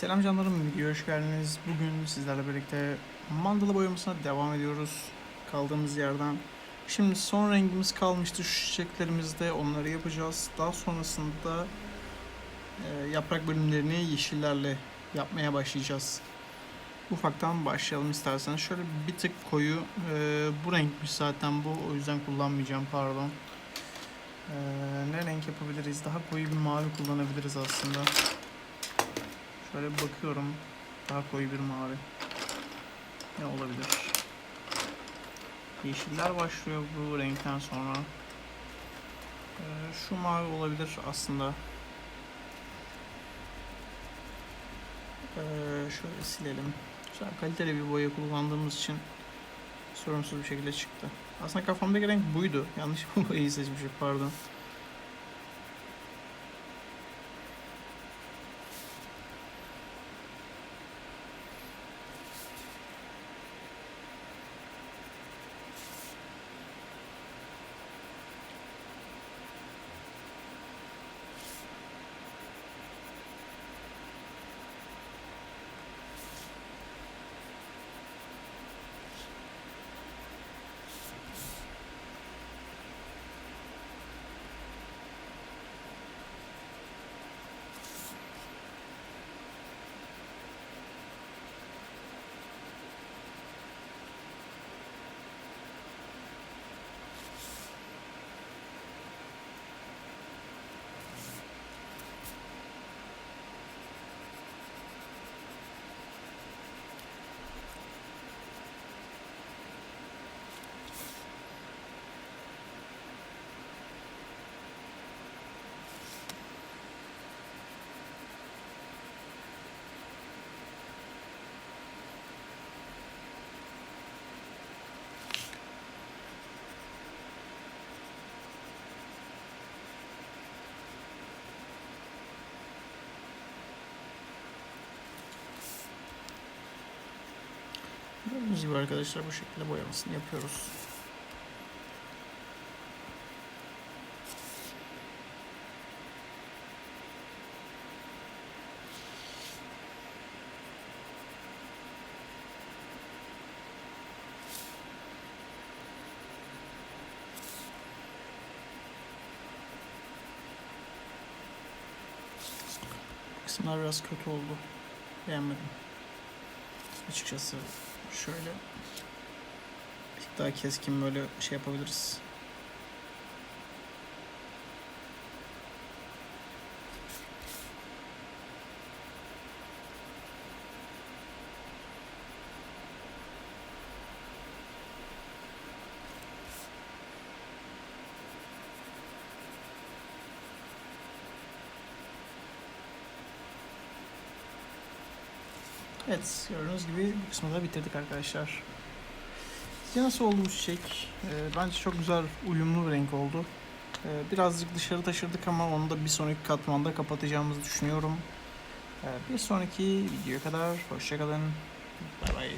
Selam canlarım, videoya hoş geldiniz. Bugün sizlerle birlikte mandala boyamasına devam ediyoruz kaldığımız yerden. Şimdi son rengimiz kalmıştı şu çiçeklerimizde, onları yapacağız. Daha sonrasında e, yaprak bölümlerini yeşillerle yapmaya başlayacağız. Ufaktan başlayalım isterseniz. Şöyle bir tık koyu, e, bu renkmiş zaten bu, o yüzden kullanmayacağım pardon. E, ne renk yapabiliriz? Daha koyu bir mavi kullanabiliriz aslında. Şöyle bir bakıyorum. Daha koyu bir mavi. Ne olabilir? Yeşiller başlıyor bu renkten sonra. Ee, şu mavi olabilir aslında. Ee, şöyle silelim. Güzel kaliteli bir boya kullandığımız için sorunsuz bir şekilde çıktı. Aslında kafamdaki renk buydu. Yanlış bu boyayı seçmişim pardon. Gördüğünüz gibi arkadaşlar bu şekilde boyamasını yapıyoruz. Kısımlar biraz kötü oldu. Beğenmedim. Açıkçası şöyle bir daha keskin böyle şey yapabiliriz. Evet gördüğünüz gibi bu kısmı da bitirdik arkadaşlar. Sizce nasıl oldu bu çiçek? Ee, bence çok güzel uyumlu bir renk oldu. Ee, birazcık dışarı taşırdık ama onu da bir sonraki katmanda kapatacağımızı düşünüyorum. Ee, bir sonraki videoya kadar hoşçakalın. Bay bay.